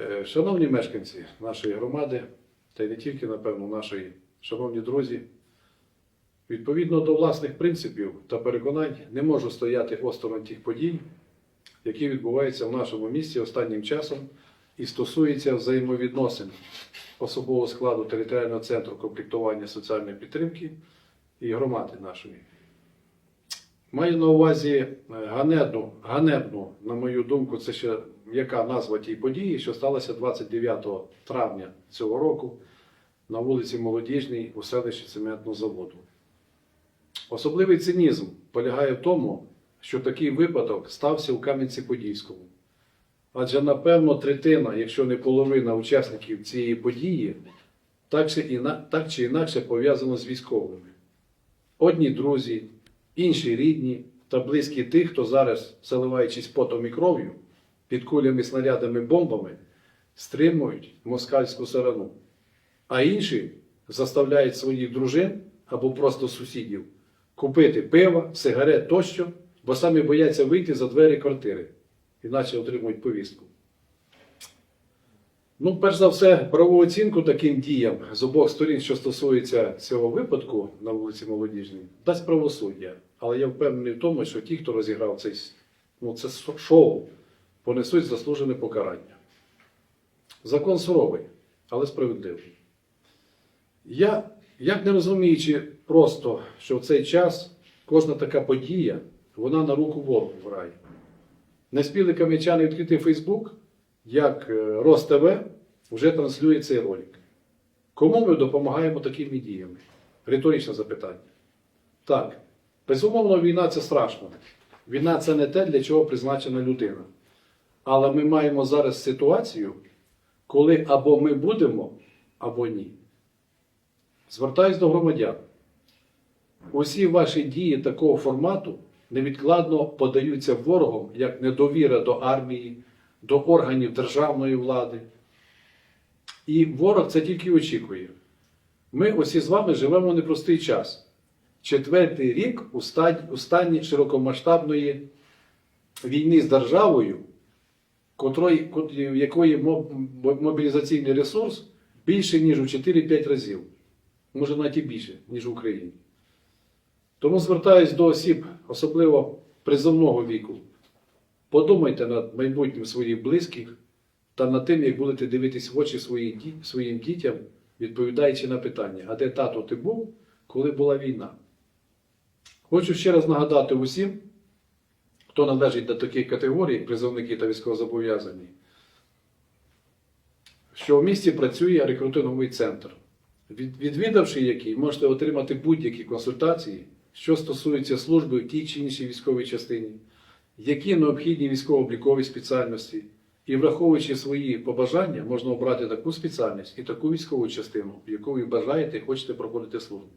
Е, Шановні мешканці нашої громади, та й не тільки, напевно, нашої, шановні друзі, відповідно до власних принципів та переконань не можу стояти осторонь тих подій, які відбуваються в нашому місті останнім часом і стосуються взаємовідносин особового складу територіального центру комплектування соціальної підтримки і громади нашої. Маю на увазі е, ганебну, ганебну, на мою думку, це ще м'яка назва тієї події, що сталося 29 травня цього року на вулиці Молодіжній у селищі цементного заводу. Особливий цинізм полягає в тому, що такий випадок стався у Кам'янці-Подільському. Адже, напевно, третина, якщо не половина учасників цієї події, так чи інакше пов'язано з військовими. Одні друзі, інші рідні та близькі тих, хто зараз, заливаючись потом і кров'ю, під кулями, снарядами, бомбами, стримують москальську сарану. А інші заставляють своїх дружин або просто сусідів купити пива, сигарет тощо, бо самі бояться вийти за двері квартири, іначе отримують повістку. Ну, перш за все, правову оцінку таким діям з обох сторін, що стосується цього випадку на вулиці Молодіжній, дасть правосуддя. Але я впевнений в тому, що ті, хто розіграв цей, ну, це шоу, понесуть заслужене покарання. Закон суровий, але справедливий. Я, як не розуміючи просто, що в цей час кожна така подія, вона на руку ворогу грає. Не спіли кам'ячани відкрити Фейсбук, як е, РосТВ вже транслює цей ролик. Кому ми допомагаємо такими діями? Риторичне запитання. Так, безумовно, війна це страшно. Війна це не те, для чого призначена людина. Але ми маємо зараз ситуацію, коли або ми будемо, або ні. Звертаюсь до громадян. Усі ваші дії такого формату невідкладно подаються ворогом як недовіра до армії, до органів державної влади. І ворог це тільки очікує. Ми усі з вами живемо в непростий час. Четвертий рік у стані, широкомасштабної війни з державою, котрої, кот- в якої мо- мо- мобілізаційний ресурс більше, ніж у 4-5 разів. Може навіть і більше, ніж в Україні. Тому звертаюсь до осіб, особливо призовного віку. Подумайте над майбутнім своїх близьких та над тим, як будете дивитись в очі своїм дітям, відповідаючи на питання, а де тато ти був, коли була війна? Хочу ще раз нагадати усім, хто належить до таких категорій, призовники та військовозобов'язані, що в місті працює рекрутинговий центр, відвідавши який, можете отримати будь-які консультації, що стосуються служби в тій чи іншій військовій частині, які необхідні військово-облікові спеціальності, і враховуючи свої побажання, можна обрати таку спеціальність і таку військову частину, в яку ви бажаєте і хочете проходити службу.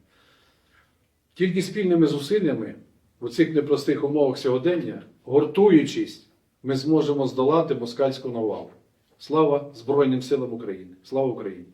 Тільки спільними зусиллями у цих непростих умовах сьогодення, гуртуючись, ми зможемо здолати москальську навалу. Слава Збройним силам України! Слава Україні!